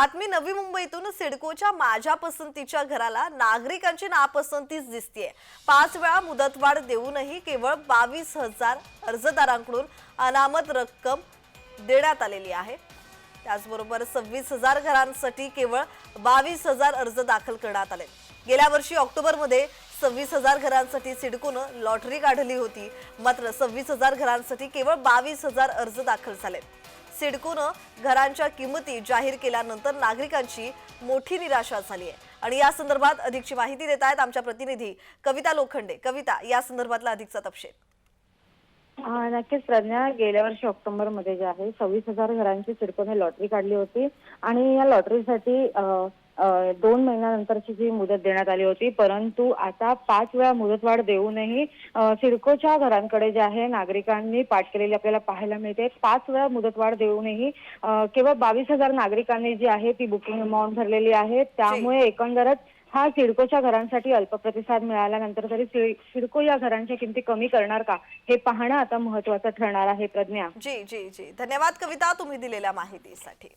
बातमी नवी मुंबईतून सिडकोच्या माझ्या पसंतीच्या घराला नागरिकांची नापसंतीच दिसतीये. पाच वेळा मुदतवाढ देऊनही केवळ बावीस हजार अर्जदारांकडून अनामत रक्कम देण्यात आलेली आहे. त्याचबरोबर सव्वीस हजार घरांसाठी केवळ बावीस हजार अर्ज दाखल करण्यात आले. गेल्या वर्षी ऑक्टोबरमध्ये सव्वीस हजार घरांसाठी सिडकोनं लॉटरी काढली होती. मात्र सव्वीस हजार घरांसाठी केवळ बावीस हजार अर्ज दाखल झाले सिडकोनं घरांच्या किंमती जाहीर केल्यानंतर नागरिकांची मोठी निराशा झाली आहे. आणि या संदर्भात अधिकची माहिती देत आहेत आमच्या प्रतिनिधी कविता लोखंडे. कविता या संदर्भातला अधिकचा तपशील. नक्कीच प्रज्ञा गेल्या वर्षी ऑक्टोबरमध्ये जे आहे सव्वीस हजार घरांची सिडकोने लॉटरी काढली होती. आणि या लॉटरीसाठी दोन महिन्यानंतरची जी मुदत देण्यात आली होती परंतु आता पाच वेळा मुदतवाढ देऊनही सिडकोच्या घरांकडे जे आहे नागरिकांनी पाठ केलेली आपल्याला पाहायला मिळते. पाच वेळा मुदतवाढ देऊनही केवळ बावीस हजार नागरिकांनी जी आहे ती बुकिंग अमाऊंट भरलेली आहे. त्यामुळे एकंदरच हा सिडकोच्या घरांसाठी अल्प प्रतिसाद मिळाल्यानंतर तरी सिडको या घरांच्या किमती कमी करणार का हे पाहणं आता महत्वाचं ठरणार आहे प्रज्ञा. जी जी जी. धन्यवाद कविता तुम्ही दिलेल्या माहितीसाठी.